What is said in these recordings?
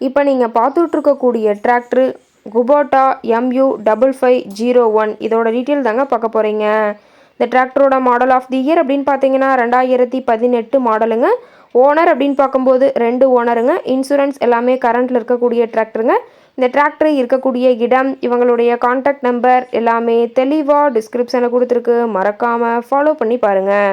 இப்போ நீங்கள் பார்த்துட்ருக்கக்கூடிய tractor Kubota MU double five zero one இதோட டீட்டெயில் தாங்க பார்க்க போகிறீங்க இந்த டிராக்டரோட மாடல் ஆஃப் தி இயர் அப்படின்னு பார்த்தீங்கன்னா ரெண்டாயிரத்தி பதினெட்டு மாடலுங்க ஓனர் அப்படின்னு பார்க்கும்போது ரெண்டு ஓனருங்க இன்சூரன்ஸ் எல்லாமே கரண்ட்டில் இருக்கக்கூடிய டிராக்டருங்க இந்த டிராக்டர் இருக்கக்கூடிய இடம் இவங்களுடைய காண்டாக்ட் நம்பர் எல்லாமே தெளிவாக டிஸ்கிரிப்ஷனில் கொடுத்துருக்கு. மறக்காமல் ஃபாலோ பண்ணி பாருங்கள்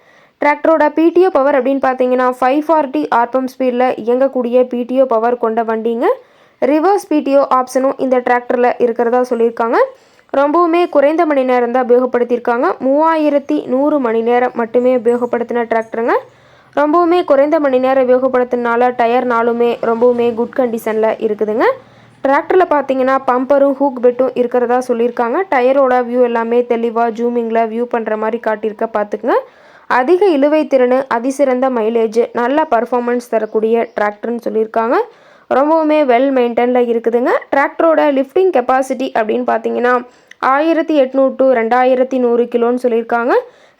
டிராக்டரோட பிடிஓ பவர் அப்படின்னு பார்த்தீங்கன்னா ஃபைவ் ஃபார்ட்டி ஆர்பம் ஸ்பீடில் இயங்கக்கூடிய பிடிஓ பவர் கொண்ட வண்டிங்க. ரிவர்ஸ் பிடிஓ ஆப்ஷனும் இந்த டிராக்டரில் இருக்கிறதா சொல்லியிருக்காங்க. ரொம்பவுமே குறைந்த மணி நேரம் தான் உபயோகப்படுத்தியிருக்காங்க. மூவாயிரத்தி நூறு மணி நேரம் மட்டுமே உபயோகப்படுத்தின டிராக்டருங்க ரொம்பவுமே குறைந்த மணி நேரம் உபயோகப்படுத்தினால டயர் நாளுமே ரொம்பவுமே குட் கண்டிஷனில் இருக்குதுங்க. டிராக்டரில் பார்த்தீங்கன்னா பம்பரும் ஹூக் பெட்டும் இருக்கிறதா சொல்லியிருக்காங்க. டயரோட வியூ எல்லாமே தெளிவாக ஜூமிங்கில் வியூ பண்ணுற மாதிரி காட்டியிருக்க பார்த்துக்குங்க. அதிக இழுவை திறன் அதிசிறந்த மைலேஜ் நல்ல பர்ஃபார்மன்ஸ் தரக்கூடிய டிராக்டர்னு சொல்லியிருக்காங்க. ரொம்பவுமே வெல் மெயின்டைனில் இருக்குதுங்க. டிராக்டரோட லிஃப்டிங் கெப்பாசிட்டி அப்படின்னு பார்த்தீங்கன்னா ஆயிரத்தி எட்நூறு டு ரெண்டாயிரத்தி நூறு கிலோன்னு சொல்லியிருக்காங்க.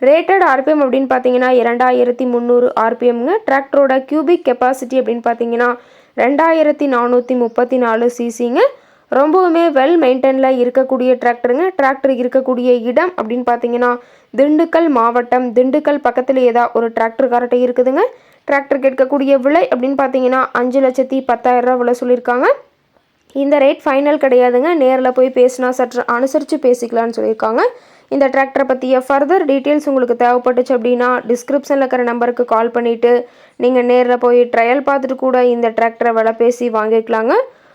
ரேட்டட் ஆர்பிஎம் அப்படின்னு பார்த்தீங்கன்னா இரண்டாயிரத்தி முந்நூறு ஆர்பிஎம்ங்க டிராக்டரோட கியூபிக் கெப்பாசிட்டி அப்படின்னு பார்த்தீங்கன்னா ரெண்டாயிரத்தி நானூற்றி முப்பத்தி நாலு சிசிங்க ரொம்பவுமே வெல் மெயின்டைனில் இருக்கக்கூடிய டிராக்டருங்க டிராக்டர் இருக்கக்கூடிய இடம் அப்படின்னு பார்த்தீங்கன்னா திண்டுக்கல் மாவட்டம். திண்டுக்கல் பக்கத்தில் ஏதாவது ஒரு டிராக்டர் இருக்குதுங்க. டிராக்டர் கேட்கக்கூடிய விலை அப்படின்னு பார்த்தீங்கன்னா அஞ்சு லட்சத்தி பத்தாயிரரூவா விலை சொல்லியிருக்காங்க. இந்த ரேட் ஃபைனல் கிடையாதுங்க. நேரில் போய் பேசினா சற்று அனுசரித்து பேசிக்கலான்னு சொல்லியிருக்காங்க. இந்த டிராக்டரை பற்றிய ஃபர்தர் டீட்டெயில்ஸ் உங்களுக்கு தேவைப்பட்டுச்சு அப்படின்னா டிஸ்கிரிப்ஷனில் இருக்கிற நம்பருக்கு கால் பண்ணிவிட்டு நீங்கள் நேரில் போய் ட்ரையல் பார்த்துட்டு கூட இந்த டிராக்டரை விலை பேசி வாங்கிக்கலாங்க.